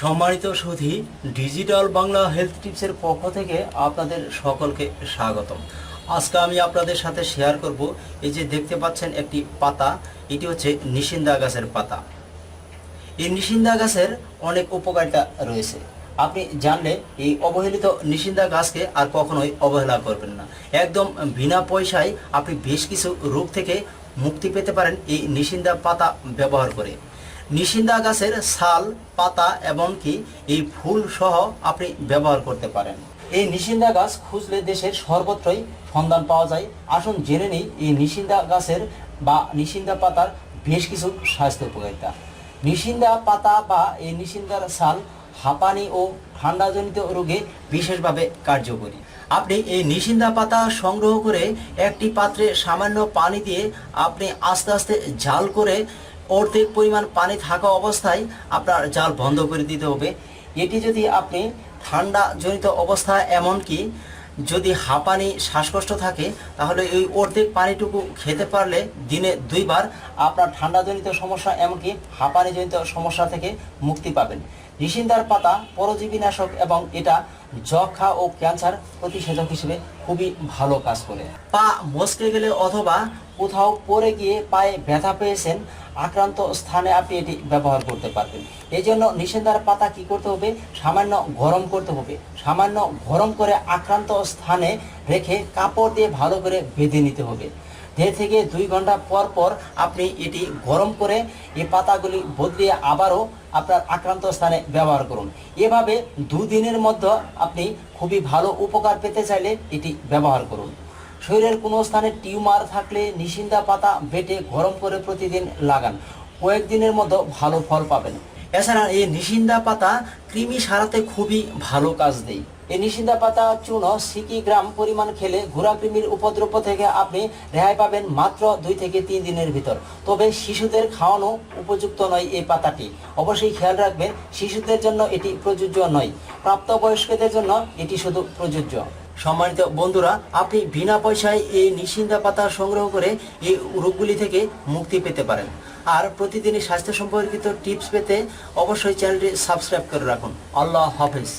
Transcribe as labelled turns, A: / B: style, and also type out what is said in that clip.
A: সম্মানিত সুধী, digital Bangla health টিপসের পক্ষ থেকে আপনাদের সকলকে স্বাগতম। আজকে আমি আপনাদের সাথে শেয়ার করব, এই যে দেখতে পাচ্ছেন একটি পাতা, এটি হচ্ছে নিশিন্দা গাছের পাতা। এই নিশিন্দা গাছের অনেক উপকারিতা রয়েছে। আপনি জানলে এই অবহেলিত নিশিন্দা গাছকে আর কখনোই অবহেলা করবেন না। একদম বিনা পয়সায় আপনি বেশ কিছু রোগ থেকে মুক্তি পেতে পারেন এই নিশিন্দা পাতা ব্যবহার করে। নিশিন্দা গাছের ছাল পাতা এবং কি এই ফুল সহ আপনি ব্যবহার করতে পারেন। এই নিশিন্দা গাছ খুঁজলে দেশের সর্বত্রই সন্ধান পাওয়া যায়। আসুন জেনে নিই, এই নিশিন্দা গাছের বা নিশিন্দা পাতার বেশ কিছু স্বাস্থ্য উপকারিতা। নিশিন্দা পাতা বা এই নিশিন্দার ছাল হাঁপানি ও ঠান্ডাজনিত রোগে বিশেষভাবে কার্যকরী। আপনি এই নিশিন্দা পাতা সংগ্রহ করে একটি পাত্রে সামান্য পানি দিয়ে আপনি আস্তে আস্তে ঝাল করে অর্ধেক পরিমাণ পানি থাকা অবস্থায় আপনার জাল বন্ধ করে দিতে হবে। এটি যদি আপনি ঠান্ডাজনিত অবস্থা এমনকি যদি হাঁপানি, শ্বাসকষ্ট থাকে, তাহলে এই অর্ধেক পানিটুকু খেতে পারলে দিনে দুইবার আপনার ঠান্ডাজনিত সমস্যা এমনকি হাঁপানিজনিত সমস্যা থেকে মুক্তি পাবেন। রিসিন্দার পাতা, পরজীবীনাশক এবং এটা যক্ষা ও ক্যান্সার প্রতিষেধক হিসেবে খুবই ভালো কাজ করে। পা মস্কে গেলে অথবা কোথাও পড়ে গিয়ে পায়ে ব্যথা পেয়েছেন, আক্রান্ত স্থানে আপনি এটি ব্যবহার করতে পারবেন। এই জন্য নিষেধার পাতা কি করতে হবে? সামান্য গরম করতে হবে। সামান্য গরম করে আক্রান্ত স্থানে রেখে কাপড় দিয়ে ভালো করে বেঁধে নিতে হবে। দেড় থেকে দুই ঘণ্টা পর পর আপনি এটি গরম করে এই পাতাগুলি বদলিয়ে আবারও আপনার আক্রান্ত স্থানে ব্যবহার করুন। এভাবে দুদিনের মধ্যে আপনি খুবই ভালো উপকার পেতে চাইলে এটি ব্যবহার করুন। শরীরের কোনো স্থানে টিউমার থাকলে নিশিন্দা পাতা বেটে গরম করে প্রতিদিন লাগান। কয়েকদিনের মধ্যে ভালো ফল পাবেন। এছাড়া এই নিশিন্দা পাতা কৃমি সারাতে খুবই ভালো কাজ দেয়। এই নিশিন্দা পাতা চূর্ণ সিকি গ্রাম পরিমাণ খেলে ঘোড়া কৃমির উপদ্রব থেকে আপনি রেহাই পাবেন মাত্র দুই থেকে তিন দিনের ভিতর। তবে শিশুদের খাওয়ানো উপযুক্ত নয় এই পাতাটি। অবশ্যই খেয়াল রাখবেন, শিশুদের জন্য এটি প্রযোজ্য নয়। প্রাপ্তবয়স্কদের জন্য এটি শুধু প্রযোজ্য। সম্মানিত বন্ধুরা, আপনি বিনা পয়সায় এই নিশিন্দা পাতা সংগ্রহ করে এই রোগগুলি থেকে মুক্তি পেতে পারেন। আর প্রতিদিনই স্বাস্থ্য সম্পর্কিত টিপস পেতে অবশ্যই চ্যানেলটি সাবস্ক্রাইব করে রাখুন। আল্লাহ হাফেজ।